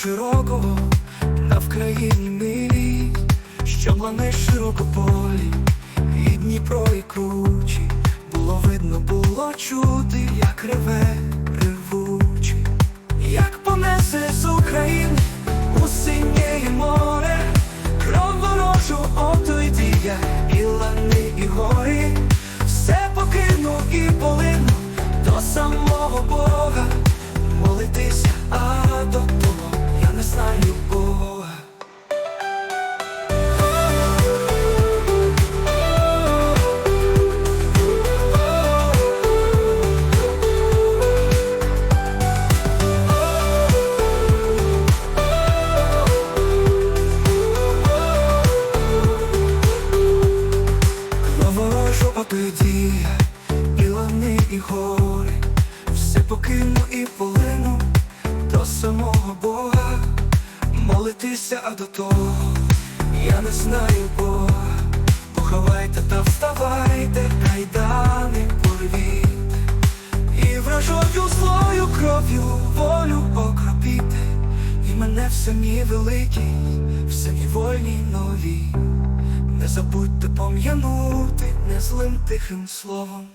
широкого на Вкраїні що широко полі, і Дніпро, і кручі, було видно, було чути, як реве ревучі, як понесе з України у синєї море, Опиді, і і гори, все покину і полину до самого Бога, молитися, а до того я не знаю Бога. Поховайте та вставайте, кайдани порвіть, і вражою злою кров'ю волю окропіте, і мене в самі великій, в самі вольній новій. Не забудьте пом'янути незлим тихим словом.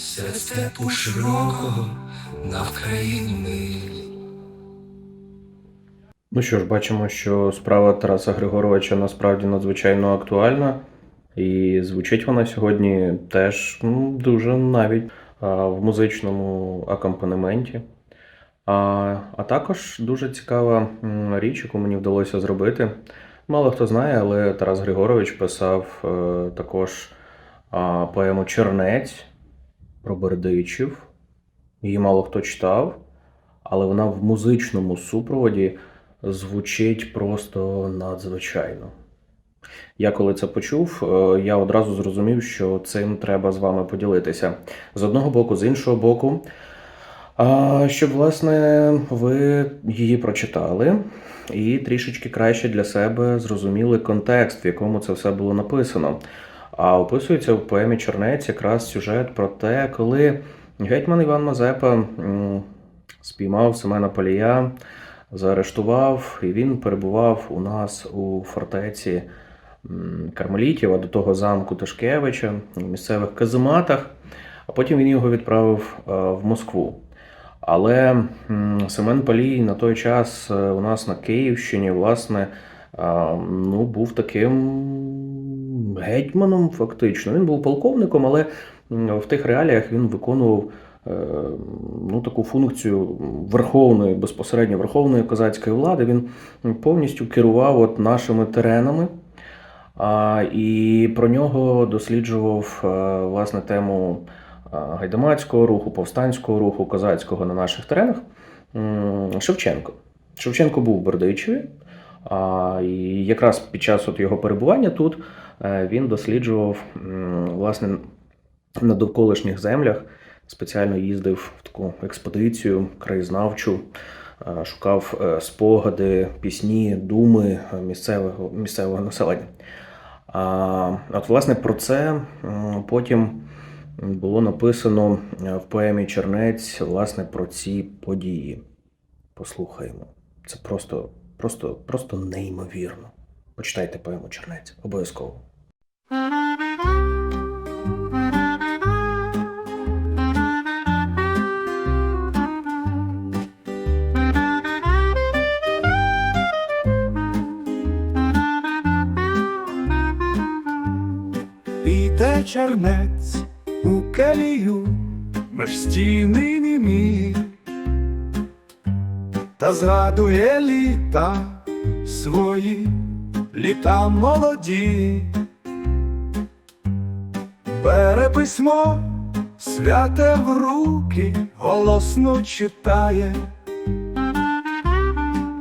Серед степу широкого на Вкраїні милі. Ну що ж, бачимо, що справа Тараса Григоровича насправді надзвичайно актуальна, і звучить вона сьогодні теж ну, дуже навіть а, в музичному акомпанементі. А, а також дуже цікава річ, яку мені вдалося зробити. Мало хто знає, але Тарас Григорович писав е, також а, поему Чернець про Бердичів. Її мало хто читав, але вона в музичному супроводі звучить просто надзвичайно. Я коли це почув, е, я одразу зрозумів, що цим треба з вами поділитися. З одного боку, з іншого боку, щоб, власне, ви її прочитали і трішечки краще для себе зрозуміли контекст, в якому це все було написано. А описується в поемі Чернець якраз сюжет про те, коли гетьман Іван Мазепа спіймав Семена Полія, заарештував, і він перебував у нас у фортеці Кармелітів, а до того замку Тишкевича, в місцевих казематах, а потім він його відправив е, в Москву. Але Семен Палій на той час е, у нас на Київщині, власне, ну, був таким гетьманом, фактично. Він був полковником, але в тих реаліях він виконував е, ну, таку функцію верховної, безпосередньо верховної козацької влади. Він повністю керував от нашими теренами. І про нього досліджував е, власне тему е, гайдамацького руху, повстанського руху, козацького на наших теренах Шевченко. Шевченко був в Бердичеві, і якраз під час от його перебування тут він досліджував власне на довколишніх землях, спеціально їздив в таку експедицію краєзнавчу, е, шукав е, спогади, пісні, думи е, місцевого, місцевого населення. А, от, власне, про це потім було написано е, в поемі Чернець, власне, про ці події. Послухаємо. Це просто, просто, просто неймовірно. Почитайте поему Чернець, обов'язково. Іде чернець у келію, меж стіни німі, та згадує літа свої, літа молоді, бере письмо, святе в руки, голосно читає,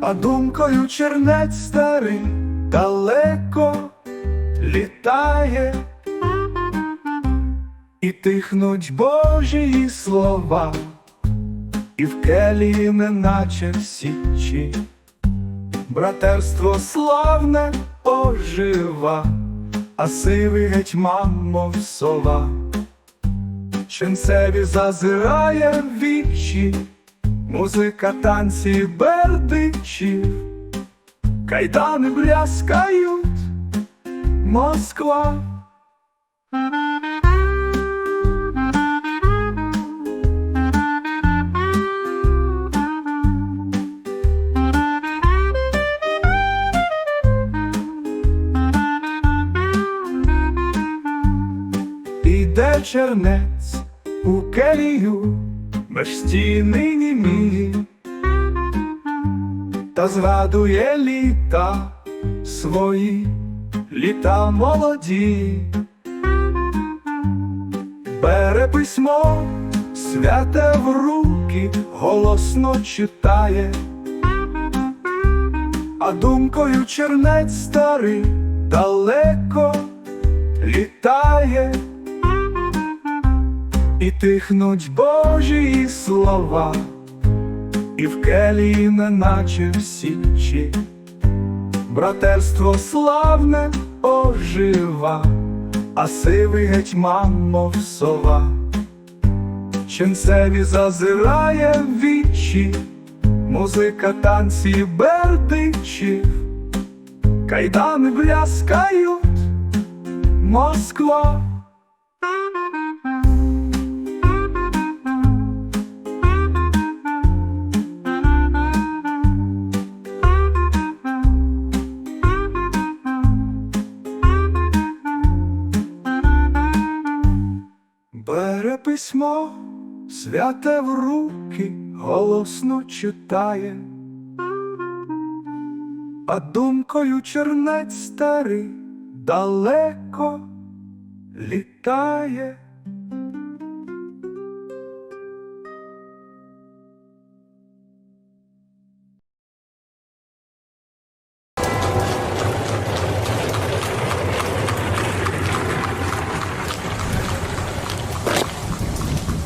а думкою чернець старий далеко літає, і тихнуть Божі слова, і в келії неначе в січі, братерство славне ожива, а сивий гетьман, мов сова, Ченцеві зазирає вічі, музика танці бердичів, кайдани брязкають, Москва. Іде чернець у келію, меж стіни німі, та згадує літа свої, літа молоді, бере письмо, святе в руки, голосно читає, а думкою чернець старий далеко літає. І тихнуть Божі слова, і в келії неначе в січі, братерство славне ожива, а сивий гетьман, мов сова, ченцеві зазирає вічі, музика танці бердичів, кайдани брязкають, Москва. Письмо, святе в руки, голосно читає, а думкою чернець старий далеко літає.